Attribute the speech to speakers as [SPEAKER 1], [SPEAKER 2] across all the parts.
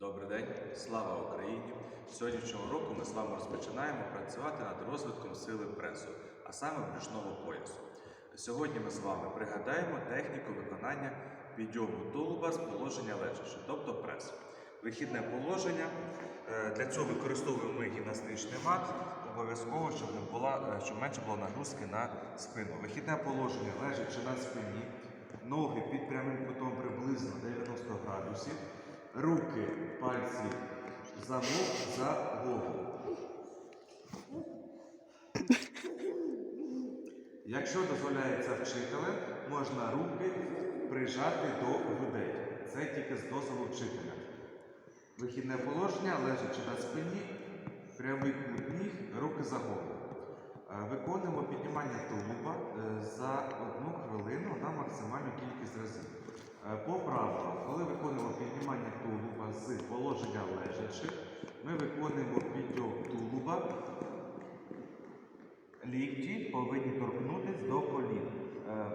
[SPEAKER 1] Добрий день, слава Україні! З сьогоднішнього року ми з вами розпочинаємо працювати над розвитком сили пресу, а саме брюшного поясу. Сьогодні ми з вами пригадаємо техніку виконання підйому тулуба з положення лежачи, тобто прес. Вихідне положення. Е, Для цього використовуємо гімнастичний мат, обов'язково, щоб не була, е, щоб менше було нагрузки на спину. Вихідне положення лежачи на спині, ноги під прямим кутом приблизно 90 градусів. Руки, пальці за ног, за голову. Якщо дозволяється вчителем, можна руки прижати до грудей. Це тільки з дозволу вчителя. Вихідне положення лежачи на спині, прямий кут ніг, руки за голову. Е, Виконуємо піднімання тулуба е, за одну хвилину на максимальну кількість разів. Е, По правилам, коли виконуємо тулуба з положення лежачи, ми виконуємо підйом тулуба. Лікті повинні торкнутися до колін. Е,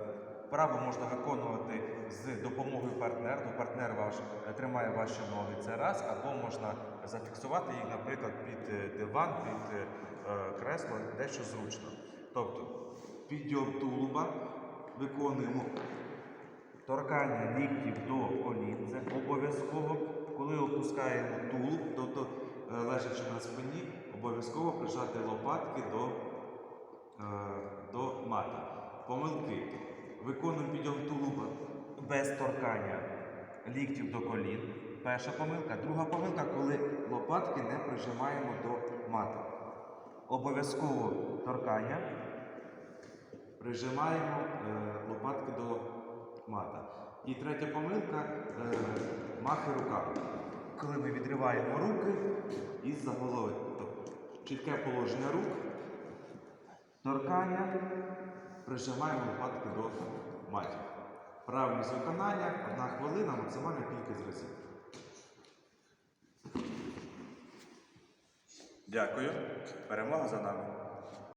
[SPEAKER 1] Вправо можна виконувати з допомогою партнера. То партнер ваш е, тримає ваші ноги. Це раз, або можна зафіксувати їх, наприклад, під е, диван, під кресло, дещо зручно. Тобто підйом тулуба виконуємо торкання ліктів до колін. Опускаємо тулуб, тобто е, лежачи на спині, обов'язково прижати лопатки до е, до мата. Помилки. Виконуємо підйом тулуба без торкання ліктів до колін. Перша помилка. Друга помилка, коли лопатки не прижимаємо до мата. Обов'язково торкання. Прижимаємо е, лопатки до мата. І третя помилка махи руками. Коли ми відриваємо руки із-за. Тобто чітке положення рук, торкання, прижимаємо лопатки до матів. Правильність виконання, одна хвилина, максимальна кількість разів. Дякую. Перемога за нами.